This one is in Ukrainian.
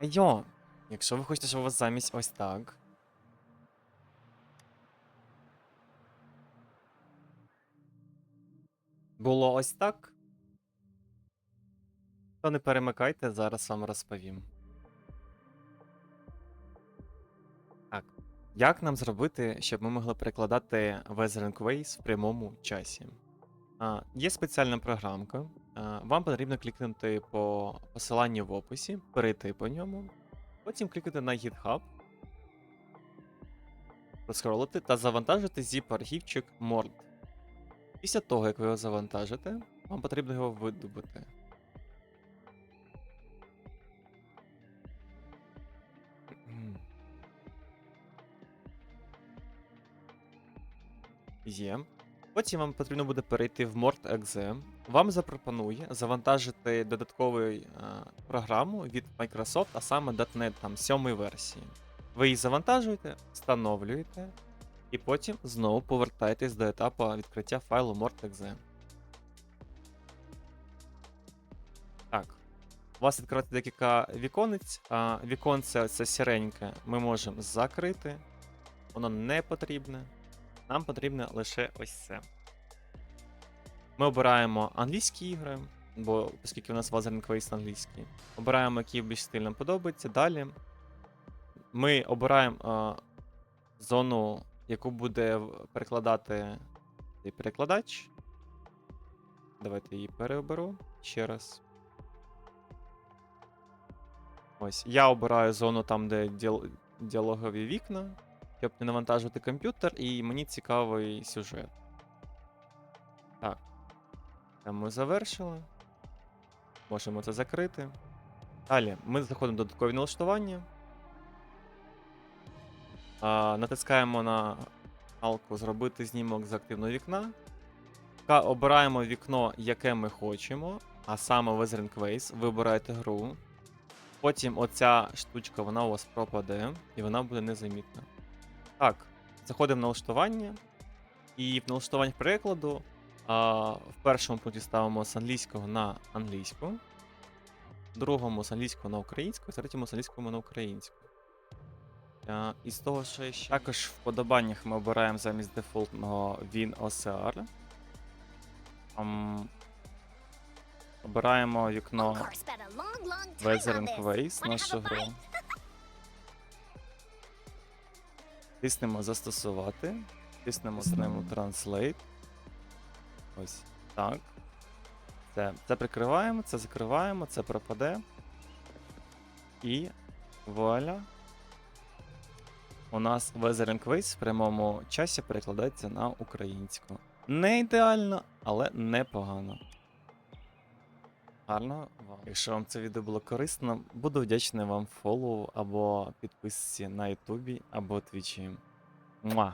Йо, якщо ви хочете, щоб у вас замість ось так. Було ось так. То не перемикайте, зараз вам розповім. Так. Як нам зробити, щоб ми могли перекладати Weathering Ways в прямому часі? А, є спеціальна програмка. А, вам потрібно клікнути по посиланню в описі, перейти по ньому, потім клікати на GitHub, проскролити та завантажити zip-архівчик Mord. Після того, як ви його завантажите, вам потрібно його видобути. Є. Потім вам потрібно буде перейти в Mort.exe. Вам запропонує завантажити додаткову е, програму від Microsoft, а саме .NET там 7 версії. Ви її завантажуєте, встановлюєте, і потім знову повертаєтесь до етапу відкриття файлу Mort.exe. Так. У вас відкривати декілька віконець. А віконце це сіреньке ми можемо закрити. Воно не потрібне. Нам потрібно лише ось це. Ми обираємо англійські ігри, бо оскільки у нас Wuthering Quest англійський. Обираємо, який більш стиль нам подобається. Далі ми обираємо а, зону, яку буде перекладати цей перекладач. Давайте її переоберу ще раз. Ось. Я обираю зону там, де діал- діалогові вікна щоб не навантажувати комп'ютер, і мені цікавий сюжет. Так. Це ми завершили. Можемо це закрити. Далі ми заходимо в додаткові налаштування. А, натискаємо на галку Зробити знімок з активного вікна. Та обираємо вікно, яке ми хочемо, а саме Weathering Ways. Вибираєте гру. Потім оця штучка вона у вас пропаде, і вона буде незамітна. Так, заходимо в налаштування. І в налаштуваннях перекладу а, в першому пункті ставимо з англійського на англійську, в другому з англійського на українську, в третьому з англійського на українську. А, і з того, що я ще. Також в вподобаннях ми обираємо замість дефолтного WinOCR. Обираємо вікно Weathering Ways, нашу гру. Тиснемо застосувати. Тиснемо снемо Translate. Ось так. Це, це прикриваємо, це закриваємо, це пропаде. І вуаля. У нас Weathering Ways в прямому часі перекладається на українську. Не ідеально, але непогано. Гарно. Якщо вам це відео було корисно, буду вдячний вам фоллоу або підписці на Ютубі або Твічі. Муа!